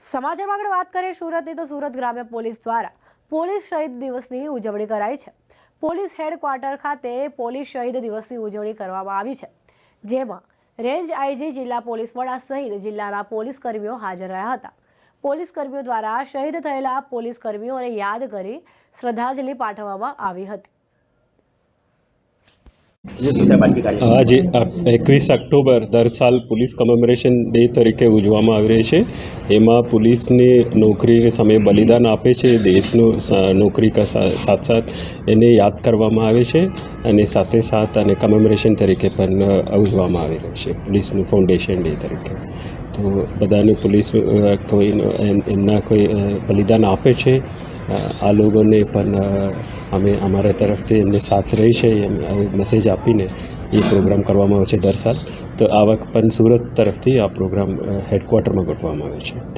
સમાચારમાં આગળ વાત કરીએ સુરતની, તો સુરત ગ્રામ્ય પોલીસ દ્વારા પોલીસ શહીદ દિવસની ઉજવણી કરાઈ છે. પોલીસ હેડક્વાર્ટર ખાતે પોલીસ શહીદ દિવસની ઉજવણી કરવામાં આવી છે. જેમાં રેન્જ આઈજી જિલ્લા પોલીસ વડા સહિત જિલ્લાના પોલીસ કર્મીઓ હાજર રહ્યા હતા. પોલીસ કર્મીઓ દ્વારા શહીદ થયેલા પોલીસ કર્મીઓને યાદ કરી શ્રદ્ધાંજલિ પાઠવવામાં આવી હતી. આજે એકવીસ ઓક્ટોબર દર સાલ પોલીસ કમેમોરેશન ડે તરીકે ઉજવવામાં આવી રહી છે. એમાં પોલીસની નોકરી સમયે બલિદાન આપે છે. દેશનું નોકરી સાથ સાથ એને યાદ કરવામાં આવે છે અને સાથે સાથ અને કમેમોરેશન તરીકે પણ ઉજવવામાં આવી રહ્યું છે. પોલીસનું ફાઉન્ડેશન ડે તરીકે. તો બધાને પોલીસ કોઈ એમ- એમના કોઈ બલિદાન આપે છે. આ લોકોને પણ અમે અમારા તરફથી એમને સાથ રહી છે, એમ મેસેજ આપીને એ પ્રોગ્રામ કરવામાં આવે છે દર સાલ તો આ વખત પણ સુરત તરફથી આ પ્રોગ્રામ હેડક્વાર્ટરમાં ગોઠવવામાં આવે છે. થેન્ક